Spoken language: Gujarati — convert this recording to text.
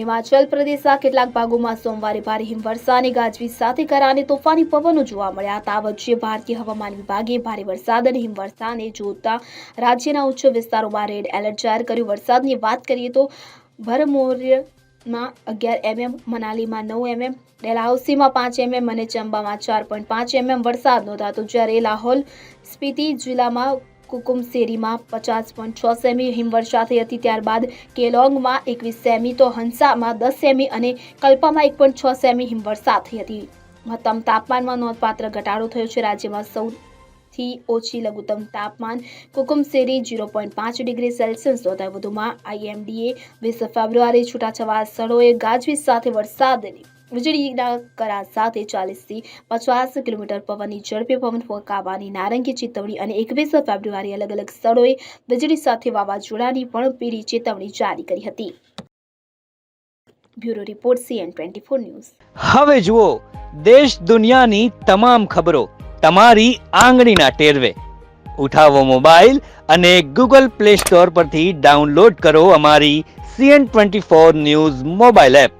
હિમાચલ પ્રદેશના કેટલાક ભાગોમાં સોમવારે ભારે હિમવર્ષાની ગાજવીજ સાથે કરા તોફાની પવનો જોવા મળ્યા. હતા વચ્ચે ભારતીય હવામાન વિભાગે ભારે વરસાદ અને હિમવર્ષાને જોતા રાજ્યના ઉચ્ચ વિસ્તારોમાં રેડ એલર્ટ જાહેર કર્યું. વરસાદની વાત કરીએ તો ભરમોરમાં અગિયાર એમએમ, મનાલીમાં નવ એમએમ, ડેલહાઉસીમાં પાંચ એમએમ અને ચંબામાં ચાર પોઈન્ટ પાંચ એમએમ વરસાદ નોંધાતો જ્યારે લાહોલ, સ્પીતિ જિલ્લામાં કુકુમસેરીમાં પચાસ પોઈન્ટ છ સેમી હિમવર્ષા થઈ હતી. ત્યારબાદ કેલોંગમાં એકવીસ સેમી, તો હંસામાં દસ સેમી અને કલ્પામાં એક પોઈન્ટ છ સેમી હિમવર્ષા થઈ હતી. મહત્તમ તાપમાનમાં નોંધપાત્ર ઘટાડો થયો છે. રાજ્યમાં સૌથી ઓછી લઘુત્તમ તાપમાન કુકુમસેરી ઝીરો પોઈન્ટ પાંચ ડિગ્રી સેલ્સિયસ નોંધાયું. વધુમાં આઈએમડીએ વીસ ફેબ્રુઆરી છૂટાછવાયા સ્થળોએ ગાજવીજ સાથે વરસાદની વીજળીના કરા સાથે ચાલીસથી પચાસ કિલોમીટર પવનની ઝડપે પવન ફૂંકાવાની નારંગી ચેતવણી અને એકવીસ ફેબ્રુઆરી અલગ અલગ સ્થળોએ વીજળી સાથે વાવાઝોડાની પણ પીળી ચેતવણી જારી કરી હતી. Bureau report CN twenty four news. હવે જુઓ, દેશ દુનિયાની તમામ ખબરો તમારી આંગળીના ટેરવે. ઉઠાવો મોબાઈલ અને ગૂગલ પ્લે સ્ટોર પરથી ડાઉનલોડ કરો અમારી CN twenty four news mobile app.